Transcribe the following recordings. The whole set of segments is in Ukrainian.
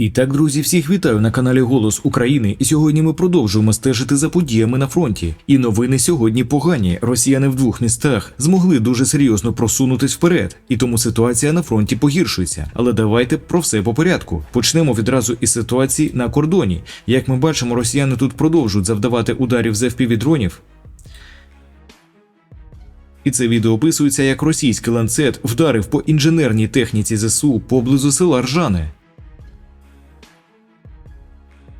І так, друзі, всіх вітаю на каналі Голос України. І сьогодні ми продовжуємо стежити за подіями на фронті. І новини сьогодні погані. Росіяни в двох містах змогли дуже серйозно просунутись вперед, і тому ситуація на фронті погіршується. Але давайте про все по порядку. Почнемо відразу із ситуації на кордоні. Як ми бачимо, росіяни тут продовжують завдавати ударів з FPV-дронів. І це відео описується, як російський ланцет вдарив по інженерній техніці ЗСУ поблизу села Ржане.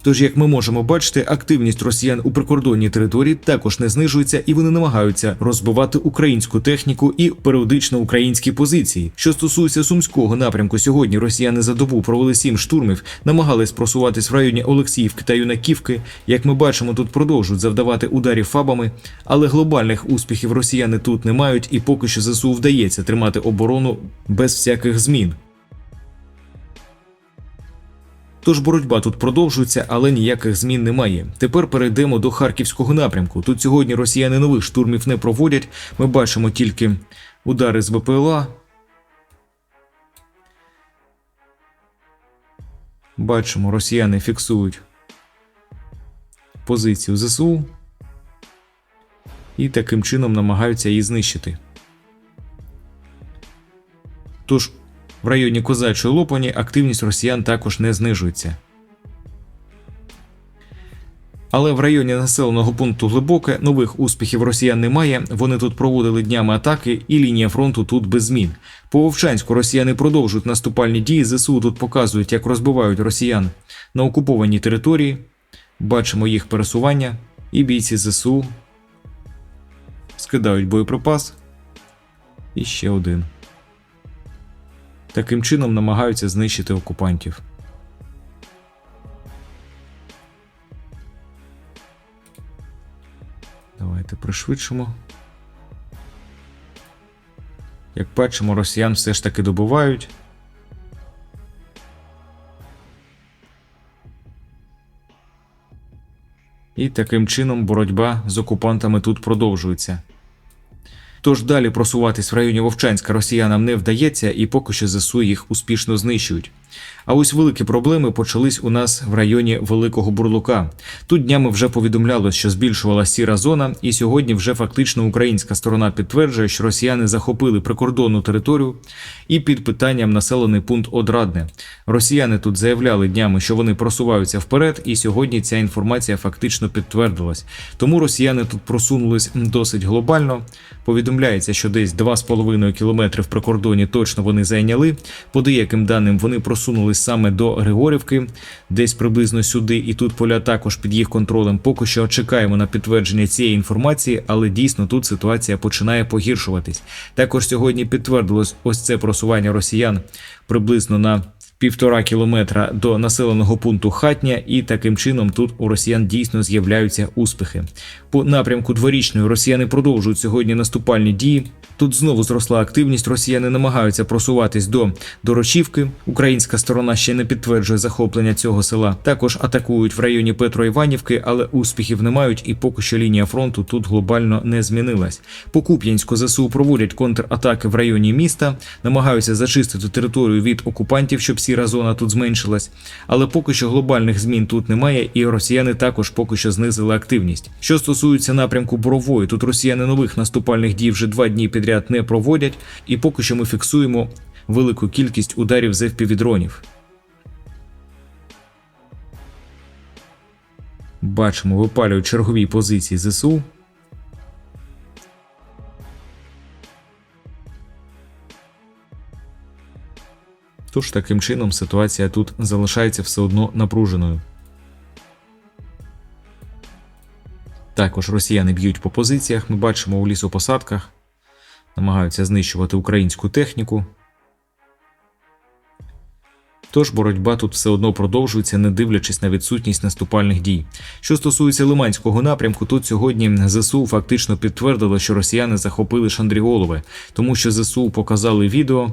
Тож, як ми можемо бачити, активність росіян у прикордонній території також не знижується, і вони намагаються розбивати українську техніку і періодично українські позиції. Що стосується сумського напрямку, сьогодні росіяни за добу провели сім штурмів, намагались просуватись в районі Олексіївки та Юнаківки. Як ми бачимо, тут продовжують завдавати ударів фабами, але глобальних успіхів росіяни тут не мають, і поки що ЗСУ вдається тримати оборону без всяких змін. Тож боротьба тут продовжується, але ніяких змін немає. Тепер перейдемо до харківського напрямку. Тут сьогодні росіяни нових штурмів не проводять. Ми бачимо тільки удари з БПЛА. Бачимо, росіяни фіксують позицію ЗСУ і таким чином намагаються її знищити. Тож в районі Козачої Лопані активність росіян також не знижується. Але в районі населеного пункту Глибоке нових успіхів росіян немає. Вони тут проводили днями атаки, і лінія фронту тут без змін. По Вовчанську росіяни продовжують наступальні дії. ЗСУ тут показують, як розбивають росіян на окупованій території. Бачимо їх пересування, і бійці ЗСУ скидають боєприпас. І ще один. Таким чином намагаються знищити окупантів. Давайте пришвидшимо. Як бачимо, росіян все ж таки добувають. І таким чином боротьба з окупантами тут продовжується. Тож далі просуватись в районі Вовчанська росіянам не вдається, і поки що ЗСУ їх успішно знищують. А ось великі проблеми почались у нас в районі Великого Бурлука. Тут днями вже повідомлялось, що збільшувалася сіра зона, і сьогодні вже фактично українська сторона підтверджує, що росіяни захопили прикордонну територію і під питанням населений пункт Одрадне. Росіяни тут заявляли днями, що вони просуваються вперед, і сьогодні ця інформація фактично підтвердилась. Тому росіяни тут просунулись досить глобально. Повідомляється, що десь 2,5 кілометри в прикордоні точно вони зайняли. По деяким даним вони просунулись саме до Григорівки, десь приблизно сюди, і тут поля також під їх контролем. Поки що чекаємо на підтвердження цієї інформації, але дійсно тут ситуація починає погіршуватись. Також сьогодні підтвердилось ось це просування росіян приблизно на півтора кілометра до населеного пункту Хатня, і таким чином тут у росіян дійсно з'являються успіхи. По напрямку дворічної росіяни продовжують сьогодні наступальні дії. Тут знову зросла активність. Росіяни намагаються просуватись до Дорочівки. Українська сторона ще не підтверджує захоплення цього села. Також атакують в районі Петро-Іванівки, але успіхів не мають, і поки що лінія фронту тут глобально не змінилась. По Куп'янську ЗСУ проводять контратаки в районі міста, намагаються зачистити територію від окупантів, щоб сіра зона тут зменшилась. Але поки що глобальних змін тут немає, і росіяни також поки що знизили активність. Що стосується напрямку Борової, тут росіяни нових наступальних дій вже два дні підряд не проводять, і поки що ми фіксуємо велику кількість ударів з FPV-дронів. Бачимо, випалюють чергові позиції ЗСУ. Тож таким чином ситуація тут залишається все одно напруженою. Також росіяни б'ють по позиціях, ми бачимо у лісопосадках, намагаються знищувати українську техніку. Тож боротьба тут все одно продовжується, не дивлячись на відсутність наступальних дій. Що стосується Лиманського напрямку, тут сьогодні ЗСУ фактично підтвердило, що росіяни захопили Шандріголове, тому що ЗСУ показали відео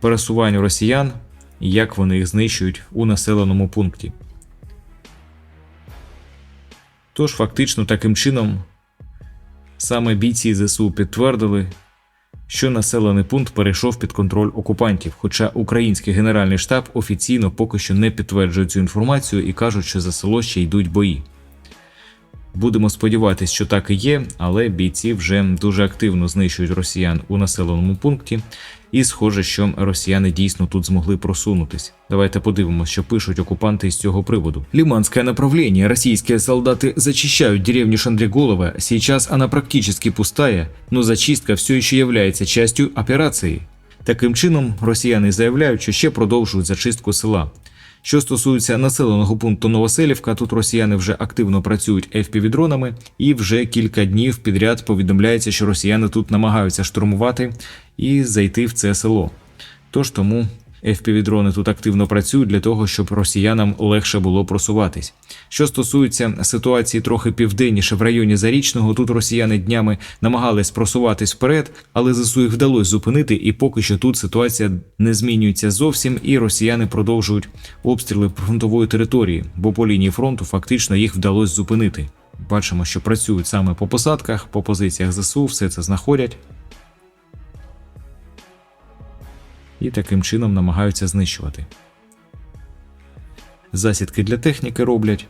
пересуванню росіян і як вони їх знищують у населеному пункті. Тож, фактично, таким чином, саме бійці ЗСУ підтвердили, що населений пункт перейшов під контроль окупантів. Хоча український генеральний штаб офіційно поки що не підтверджує цю інформацію і кажуть, що за село ще йдуть бої. Будемо сподіватися, що так і є, але бійці вже дуже активно знищують росіян у населеному пункті, і схоже, що росіяни дійсно тут змогли просунутись. Давайте подивимося, що пишуть окупанти з цього приводу. Лиманское направление. Российские солдаты зачищают деревню Шандриголова. Сейчас она практически пустая, но зачистка все ще является частью операції. Таким чином, росіяни заявляють, що ще продовжують зачистку села. Що стосується населеного пункту Новоселівка, тут росіяни вже активно працюють FPV-дронами, і вже кілька днів підряд повідомляється, що росіяни тут намагаються штурмувати і зайти в це село. Тож тому FPV-дрони тут активно працюють для того, щоб росіянам легше було просуватись. Що стосується ситуації трохи південніше в районі Зарічного, тут росіяни днями намагались просуватись вперед, але ЗСУ їх вдалося зупинити, і поки що тут ситуація не змінюється зовсім, і росіяни продовжують обстріли фронтової території, бо по лінії фронту фактично їх вдалося зупинити. Бачимо, що працюють саме по посадках, по позиціях ЗСУ, все це знаходять. І таким чином намагаються знищувати. Засідки для техніки роблять.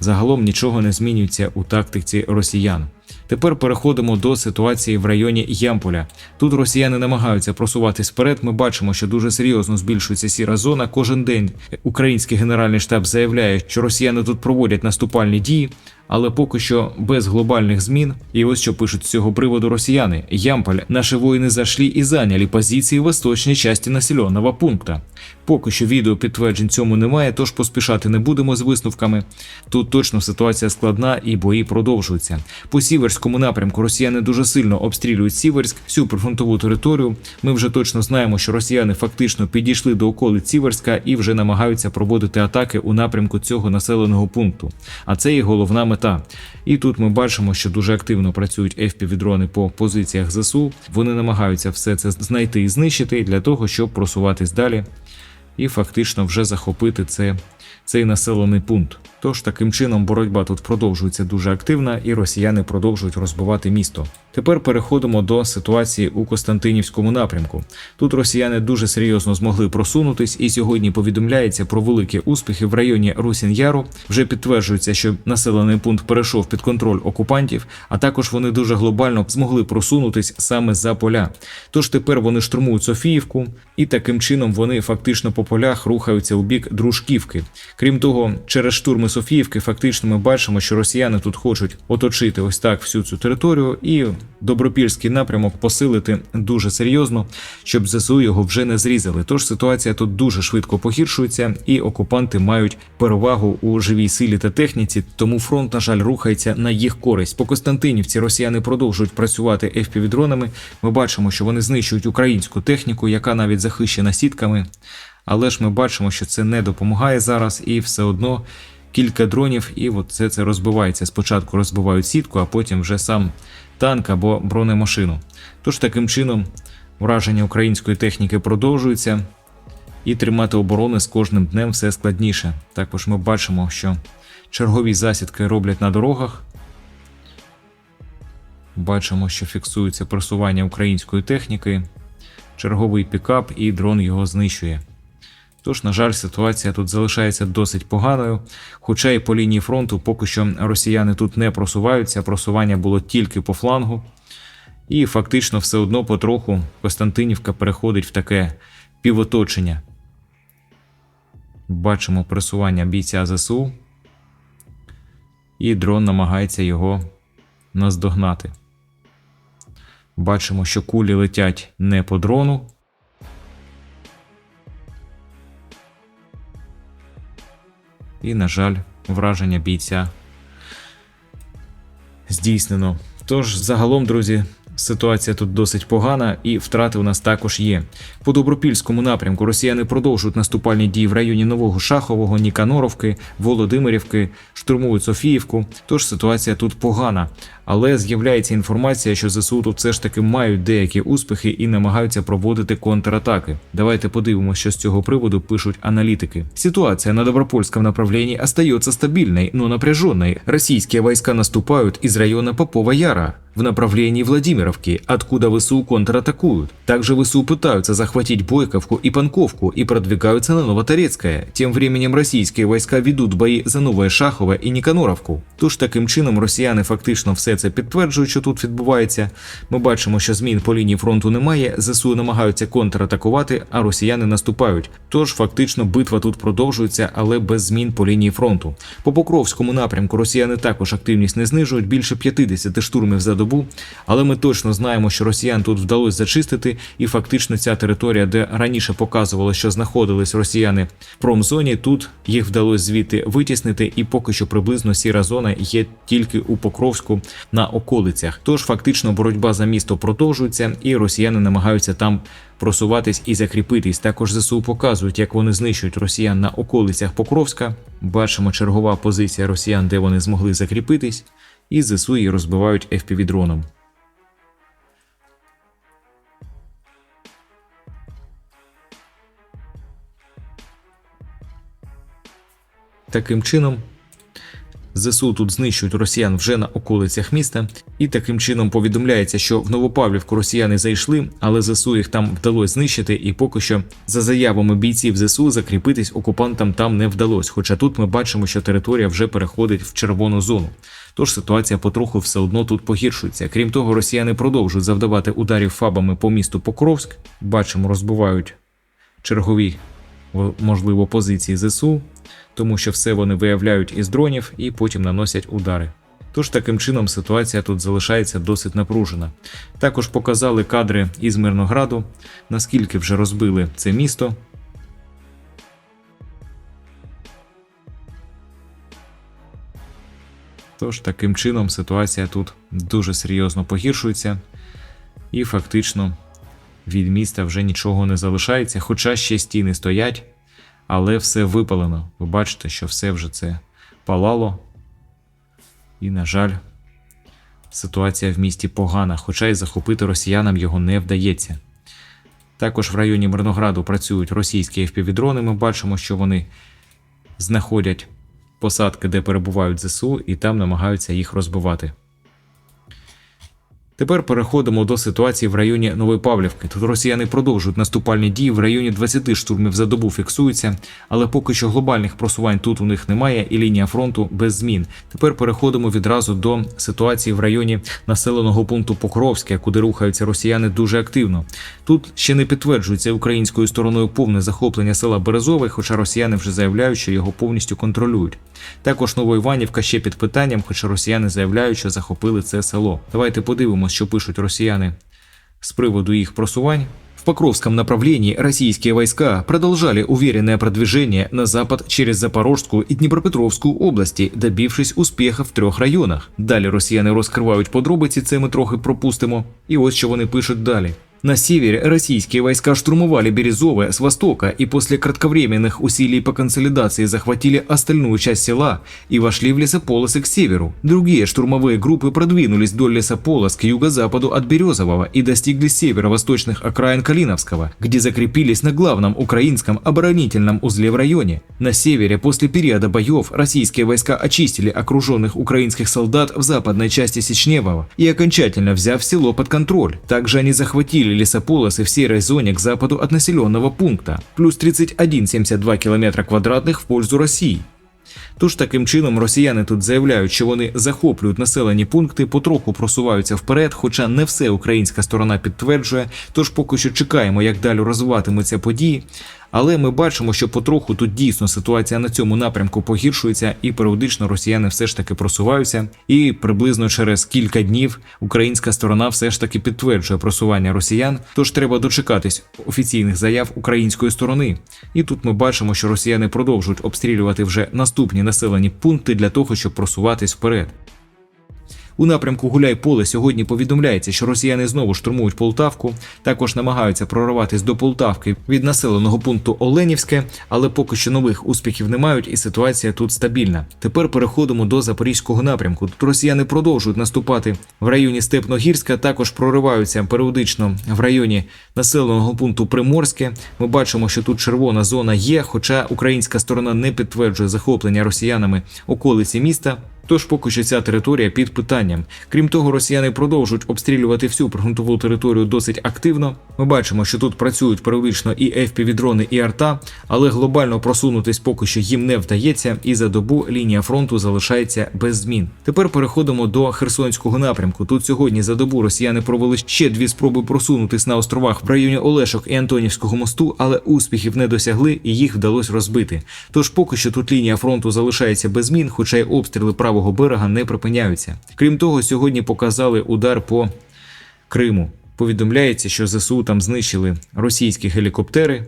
Загалом нічого не змінюється у тактиці росіян. Тепер переходимо до ситуації в районі Ямполя. Тут росіяни намагаються просуватись вперед. Ми бачимо, що дуже серйозно збільшується сіра зона. Кожен день український генеральний штаб заявляє, що росіяни тут проводять наступальні дії, але поки що без глобальних змін. І ось що пишуть з цього приводу росіяни: Ямполь, наші воїни зайшли і зайняли позиції в восточній часті населеного пункту. Поки що відео підтверджень цьому немає, тож поспішати не будемо з висновками. Тут точно ситуація складна і бої продовжуються. По сіверському напрямку росіяни дуже сильно обстрілюють Сіверськ, всю прифронтову територію. Ми вже точно знаємо, що росіяни фактично підійшли до околиць Сіверська і вже намагаються проводити атаки у напрямку цього населеного пункту. А це і головна мета. І тут ми бачимо, що дуже активно працюють FPV-дрони по позиціях ЗСУ. Вони намагаються все це знайти і знищити для того, щоб просуватись далі і фактично вже захопити це, цей населений пункт. Тож таким чином боротьба тут продовжується дуже активна, і росіяни продовжують розбивати місто. Тепер переходимо до ситуації у Костянтинівському напрямку. Тут росіяни дуже серйозно змогли просунутись, і сьогодні повідомляється про великі успіхи в районі Русін-Яру. Вже підтверджується, що населений пункт перейшов під контроль окупантів, а також вони дуже глобально змогли просунутись саме за поля. Тож тепер вони штурмують Софіївку, і таким чином вони фактично по полях рухаються у бік Дружківки. Крім того, через штурми Софіївки фактично ми бачимо, що росіяни тут хочуть оточити ось так всю цю територію і добропільський напрямок посилити дуже серйозно, щоб ЗСУ його вже не зрізали. Тож ситуація тут дуже швидко погіршується, і окупанти мають перевагу у живій силі та техніці. Тому фронт, на жаль, рухається на їх користь. По Костянтинівці росіяни продовжують працювати FPV-дронами. Ми бачимо, що вони знищують українську техніку, яка навіть захищена сітками. Але ж ми бачимо, що це не допомагає зараз, і все одно кілька дронів, і от це це розбивається. Спочатку розбивають сітку, а потім вже сам танк або бронемашину. Тож таким чином враження української техніки продовжується, і тримати оборони з кожним днем все складніше. Також ми бачимо, що чергові засідки роблять на дорогах. Бачимо, що фіксується просування української техніки, черговий пікап, і дрон його знищує. Тож, на жаль, ситуація тут залишається досить поганою. Хоча і по лінії фронту поки що росіяни тут не просуваються, просування було тільки по флангу. І фактично все одно потроху Костянтинівка переходить в таке півоточення. Бачимо пресування бійця ЗСУ, і дрон намагається його наздогнати. Бачимо, що кулі летять не по дрону. І, на жаль, враження бійця здійснено. Тож, загалом, друзі, Ситуація тут досить погана, і втрати у нас також є. По добропільському напрямку росіяни продовжують наступальні дії в районі Нового Шахового, Ніканоровки, Володимирівки, штурмують Софіївку. Тож ситуація тут погана. Але з'являється інформація, що ЗСУ тут все ж таки мають деякі успіхи і намагаються проводити контратаки. Давайте подивимося, що з цього приводу пишуть аналітики. Ситуація на добропольському направлении остается стабильной, но напряженной. Российские войска наступают из района Попова Яра. В направлении Владимировки, откуда ВСУ контратакуют. Также ВСУ пытаются захватить Бойковку и Панковку и продвигаются на Новоторецкое. Тем временем российские войска ведуть бої за Нове Шахове і Ніканоровку. Тож таким чином росіяни фактично все це підтверджують, що тут відбувається. Ми бачимо, що змін по лінії фронту немає. ЗСУ намагаються контратакувати, а росіяни наступають. Тож фактично битва тут продовжується, але без змін по лінії фронту. По Покровському напрямку росіяни також активність не знижують більше 50 штурмів за добу. Але ми точно знаємо, що росіян тут вдалося зачистити, і фактично ця територія, де раніше показувало, що знаходились росіяни в промзоні, тут їх вдалося звідти витіснити, і поки що приблизно сіра зона є тільки у Покровську на околицях. Тож фактично боротьба за місто продовжується, і росіяни намагаються там просуватись і закріпитись. Також ЗСУ показують, як вони знищують росіян на околицях Покровська. Бачимо чергова позиція росіян, де вони змогли закріпитись, і ЗСУ її розбивають FPV-дроном. Таким чином, ЗСУ тут знищують росіян вже на околицях міста, і таким чином повідомляється, що в Новопавлівку росіяни зайшли, але ЗСУ їх там вдалося знищити, і поки що, за заявами бійців ЗСУ, закріпитись окупантам там не вдалося. Хоча тут ми бачимо, що територія вже переходить в червону зону. Тож ситуація потроху все одно тут погіршується. Крім того, росіяни продовжують завдавати ударів фабами по місту Покровськ. Бачимо, розбивають чергові можливо позиції ЗСУ, тому що все вони виявляють із дронів і потім наносять удари. Тож таким чином ситуація тут залишається досить напружена. Також показали кадри із Мирнограду, наскільки вже розбили це місто. Тож таким чином ситуація тут дуже серйозно погіршується, і фактично від міста вже нічого не залишається, хоча ще стіни стоять, але все випалено. Ви бачите, що все вже це палало. І, на жаль, ситуація в місті погана, хоча й захопити росіянам його не вдається. Також в районі Мирнограду працюють російські FPV-дрони. Ми бачимо, що вони знаходять посадки, де перебувають ЗСУ, і там намагаються їх розбивати. Тепер переходимо до ситуації в районі Нової Павлівки. Тут росіяни продовжують наступальні дії. В районі 20 штурмів за добу фіксуються, але поки що глобальних просувань тут у них немає, і лінія фронту без змін. Тепер переходимо відразу до ситуації в районі населеного пункту Покровське, куди рухаються росіяни дуже активно. Тут ще не підтверджується українською стороною повне захоплення села Березове, хоча росіяни вже заявляють, що його повністю контролюють. Також Новоіванівка ще під питанням, хоча росіяни заявляють, що захопили це село. Давайте подивимося, що пишуть росіяни з приводу їх просувань. В Покровском направлении российские войска продолжали уверенное продвижение на запад через Запорожскую и Дніпропетровську області, добившись успіха в трьох районах. Далі росіяни розкривають подробиці, це ми трохи пропустимо. І ось що вони пишуть далі. На севере российские войска штурмовали Березовое с востока и после кратковременных усилий по консолидации захватили остальную часть села и вошли в лесополосы к северу. Другие штурмовые группы продвинулись вдоль лесополос к юго-западу от Березового и достигли северо-восточных окраин Калиновского, где закрепились на главном украинском оборонительном узле в районе. На севере после периода боев российские войска очистили окруженных украинских солдат в западной части Сечневого и окончательно взяв село под контроль. Также они захватили лесополосы в серой зоне к западу от населенного пункта, плюс 31,72 км квадратных в пользу России. Тож таким чином росіяни тут заявляють, що вони захоплюють населені пункти, потроху просуваються вперед, хоча не все українська сторона підтверджує. Тож поки що чекаємо, як далі розвиватимуться події. Але ми бачимо, що потроху тут дійсно ситуація на цьому напрямку погіршується, і періодично росіяни все ж таки просуваються. І приблизно через кілька днів українська сторона все ж таки підтверджує просування росіян. Тож треба дочекатись офіційних заяв української сторони. І тут ми бачимо, що росіяни продовжують обстрілювати вже наступні населені пункти для того, щоб просуватись вперед. У напрямку Гуляй-Поле сьогодні повідомляється, що росіяни знову штурмують Полтавку, також намагаються прорватися до Полтавки від населеного пункту Оленівське, але поки що нових успіхів не мають, і ситуація тут стабільна. Тепер переходимо до запорізького напрямку. Тут росіяни продовжують наступати в районі Степногірська, також прориваються періодично в районі населеного пункту Приморське. Ми бачимо, що тут червона зона є, хоча українська сторона не підтверджує захоплення росіянами околиці міста. Тож поки що ця територія під питанням. Крім того, росіяни продовжують обстрілювати всю прифронтову територію досить активно. Ми бачимо, що тут працюють періодично і FPV-дрони, і арта, але глобально просунутись поки що їм не вдається, і за добу лінія фронту залишається без змін. Тепер переходимо до Херсонського напрямку. Тут сьогодні за добу росіяни провели ще дві спроби просунутись на островах в районі Олешок і Антонівського мосту, але успіхів не досягли і їх вдалося розбити. Тож поки що тут лінія фронту залишається без змін, хоча й обстріли правого берега не припиняються. Крім того, сьогодні показали удар по Криму. Повідомляється, що ЗСУ там знищили російські гелікоптери.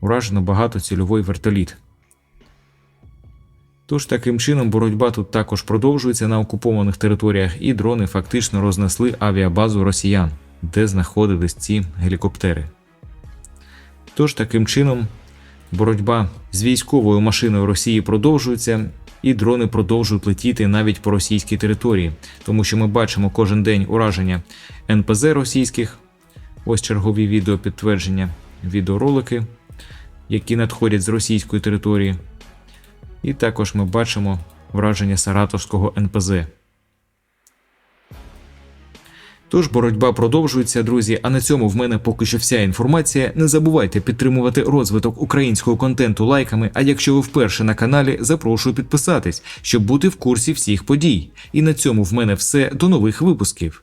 Уражено багатоцільовий вертоліт. Тож таким чином боротьба тут також продовжується на окупованих територіях, і дрони фактично рознесли авіабазу росіян, де знаходились ці гелікоптери. Тож таким чином боротьба з військовою машиною Росії продовжується, і дрони продовжують летіти навіть по російській території, тому що ми бачимо кожен день ураження НПЗ російських. Ось чергові відео підтвердження, відеоролики, які надходять з російської території. І також ми бачимо враження Саратовського НПЗ. Тож боротьба продовжується, друзі. А на цьому в мене поки що вся інформація. Не забувайте підтримувати розвиток українського контенту лайками. А якщо ви вперше на каналі, запрошую підписатись, щоб бути в курсі всіх подій. І на цьому в мене все. До нових випусків.